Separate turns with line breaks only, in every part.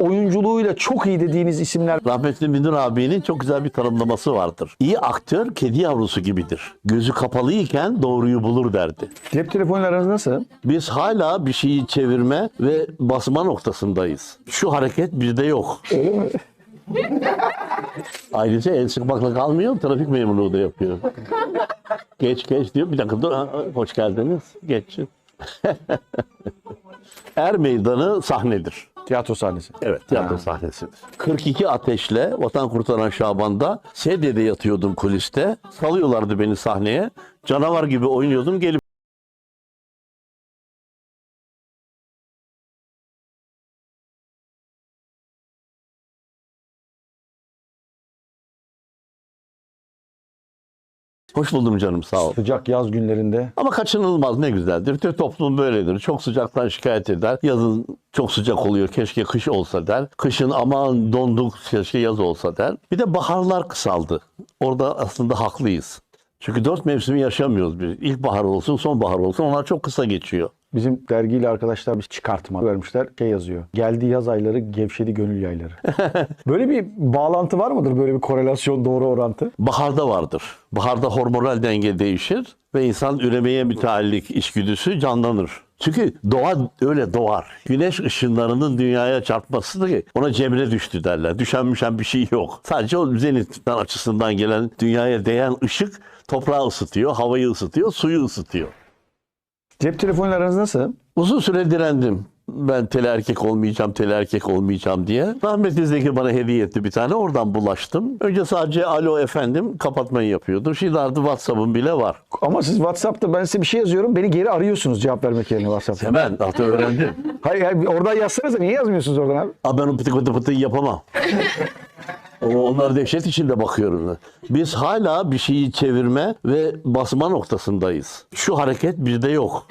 oyunculuğuyla çok iyi dediğiniz isimler
Rahmetli Münir abinin çok güzel bir tanımlaması vardır. İyi aktör kedi yavrusu gibidir. Gözü kapalıyken doğruyu bulur derdi.
cep telefonuyla aranız nasıl?
Biz hala bir şeyi çevirme ve basma noktasındayız. Şu hareket bizde yok. Ayrıca el sıkmakla kalmıyor, trafik memurluğu da yapıyor. Geç geç diyor. Bir dakika dur. Hoş geldiniz. Geçin. er meydanı sahnedir.
Tiyatro sahnesi.
Evet, tiyatro sahnesidir. 42 ateşle Vatan Kurtaran Şaban'da sedyede yatıyordum kuliste. Salıyorlardı beni sahneye. Canavar gibi oynuyordum. Gelip Hoş buldum canım sağ ol.
Sıcak yaz günlerinde
Ama kaçınılmaz ne güzeldir. Türk toplum böyledir. Çok sıcaktan şikayet eder. Yazın çok sıcak oluyor. Keşke kış olsa der. Kışın aman donduk keşke yaz olsa der. Bir de baharlar kısaldı. Orada aslında haklıyız. Çünkü dört mevsimi yaşamıyoruz biz. İlkbahar olsun, sonbahar olsun onlar çok kısa geçiyor.
Bizim dergiyle arkadaşlar bir çıkartma vermişler. Şey yazıyor. Geldi yaz ayları, gevşedi gönül yayları. böyle bir bağlantı var mıdır? Böyle bir korelasyon, doğru orantı?
Baharda vardır. Baharda hormonal denge değişir ve insan üremeye müteallik içgüdüsü canlanır. Çünkü doğa öyle doğar. Güneş ışınlarının dünyaya çarpması da ona cemre düştü derler. Düşen müşen bir şey yok. Sadece o zenitten açısından gelen dünyaya değen ışık toprağı ısıtıyor, havayı ısıtıyor, suyu ısıtıyor.
Cep telefonuyla aranız nasıl?
Uzun süre direndim. Ben tele erkek olmayacağım, tele erkek olmayacağım diye. Rahmetli Zeki bana hediye etti bir tane. Oradan bulaştım. Önce sadece alo efendim kapatmayı yapıyordum. Şimdi artık WhatsApp'ım bile var.
Ama siz WhatsApp'ta ben size bir şey yazıyorum. Beni geri arıyorsunuz cevap vermek yerine WhatsApp'ta.
Hemen artık öğrendim.
Hayır, hayır oradan yazsanıza. Niye yazmıyorsunuz oradan abi?
Abi ben o pıtı pıtı pıtı yapamam. Onlar dehşet içinde bakıyorum. Biz hala bir şeyi çevirme ve basma noktasındayız. Şu hareket bizde yok.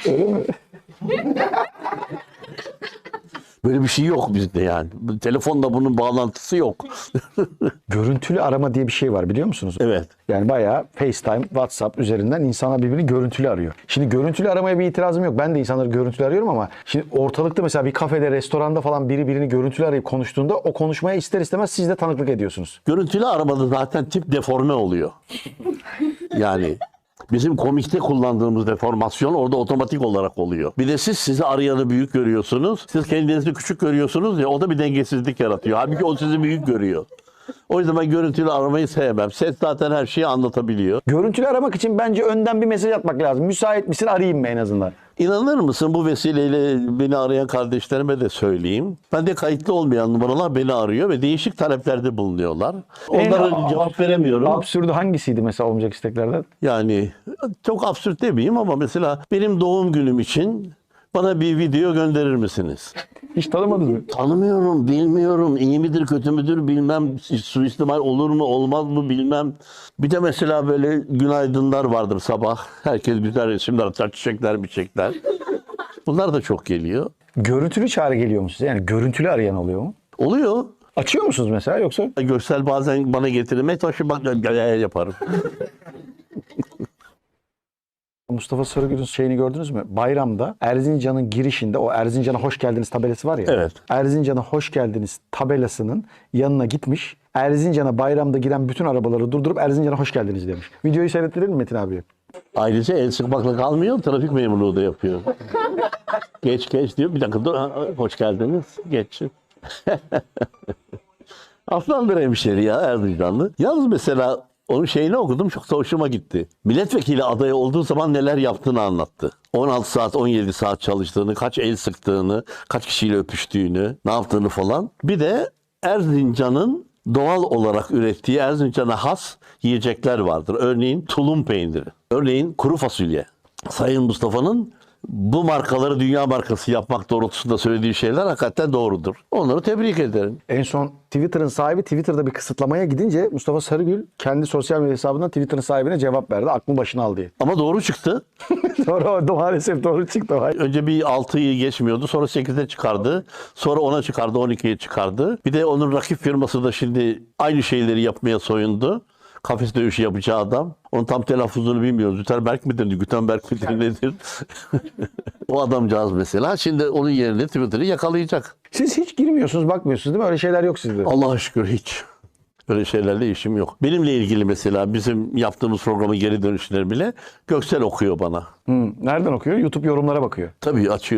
Böyle bir şey yok bizde yani. Telefonla bunun bağlantısı yok.
Görüntülü arama diye bir şey var biliyor musunuz?
evet.
Yani bayağı FaceTime, WhatsApp üzerinden insanlar birbirini görüntülü arıyor. Şimdi görüntülü aramaya bir itirazım yok. Ben de insanları görüntülü arıyorum ama şimdi ortalıkta mesela bir kafede, restoranda falan biri birini görüntülü arayıp konuştuğunda o konuşmaya ister istemez siz de tanıklık ediyorsunuz.
Görüntülü arabada zaten tip deforme oluyor. Yani bizim komikte kullandığımız deformasyon orada otomatik olarak oluyor. Bir de siz sizi arayanı büyük görüyorsunuz. Siz kendinizi küçük görüyorsunuz ya o da bir dengesizlik yaratıyor. Halbuki o sizi büyük görüyor. O yüzden ben görüntülü aramayı sevmem. Ses zaten her şeyi anlatabiliyor.
Görüntülü aramak için bence önden bir mesaj atmak lazım. Müsait misin arayayım mı en azından?
İnanır mısın bu vesileyle beni arayan kardeşlerime de söyleyeyim. Ben de kayıtlı olmayan numaralar beni arıyor ve değişik taleplerde bulunuyorlar. Onlara
En-
cevap veremiyorum.
Absürdü hangisiydi mesela olmayacak isteklerden?
Yani çok absürt demeyeyim ama mesela benim doğum günüm için bana bir video gönderir misiniz?
Hiç tanımadınız mı?
Tanımıyorum, bilmiyorum. İyi midir, kötü müdür bilmem. Suistimal olur mu, olmaz mı bilmem. Bir de mesela böyle günaydınlar vardır sabah. Herkes güzel resimler atar, çiçekler, biçekler. Bunlar da çok geliyor.
Görüntülü çağrı geliyor mu size? Yani görüntülü arayan oluyor mu?
Oluyor.
Açıyor musunuz mesela yoksa?
Görsel bazen bana getirir. Metoş'u bak yaparım.
Mustafa Sarıgül'ün şeyini gördünüz mü? Bayramda Erzincan'ın girişinde o Erzincan'a hoş geldiniz tabelası var ya.
Evet.
Erzincan'a hoş geldiniz tabelasının yanına gitmiş. Erzincan'a bayramda giren bütün arabaları durdurup Erzincan'a hoş geldiniz demiş. Videoyu seyrettirelim mi Metin abi?
Ayrıca el sıkmakla kalmıyor, trafik memurluğu da yapıyor. geç geç diyor. Bir dakika dur. Ha, Hoş geldiniz. Geçin. Aslandır hemşeri ya Erzincanlı. Yalnız mesela onun şeyini okudum çok da hoşuma gitti. Milletvekili adayı olduğu zaman neler yaptığını anlattı. 16 saat 17 saat çalıştığını, kaç el sıktığını, kaç kişiyle öpüştüğünü, ne yaptığını falan. Bir de Erzincan'ın doğal olarak ürettiği Erzincan'a has yiyecekler vardır. Örneğin tulum peyniri, örneğin kuru fasulye. Sayın Mustafa'nın bu markaları dünya markası yapmak doğrultusunda söylediği şeyler hakikaten doğrudur. Onları tebrik ederim.
En son Twitter'ın sahibi Twitter'da bir kısıtlamaya gidince Mustafa Sarıgül kendi sosyal medya hesabından Twitter'ın sahibine cevap verdi. Aklını başına al diye.
Ama doğru çıktı.
Da maalesef doğru çıktı.
Önce bir 6'yı geçmiyordu. Sonra 8'e çıkardı. Sonra 10'a çıkardı. 12'ye çıkardı. Bir de onun rakip firması da şimdi aynı şeyleri yapmaya soyundu. Kafes dövüşü yapacağı adam. Onun tam telaffuzunu bilmiyoruz. Gutenberg midir, Gutenberg midir nedir? o adamcağız mesela. Şimdi onun yerine Twitter'ı yakalayacak.
Siz hiç girmiyorsunuz, bakmıyorsunuz değil mi? Öyle şeyler yok sizde.
Allah'a şükür hiç. Öyle şeylerle işim yok. Benimle ilgili mesela bizim yaptığımız programı geri dönüşler bile Göksel okuyor bana.
Hı, Nereden okuyor? YouTube yorumlara bakıyor.
Tabii açıyor.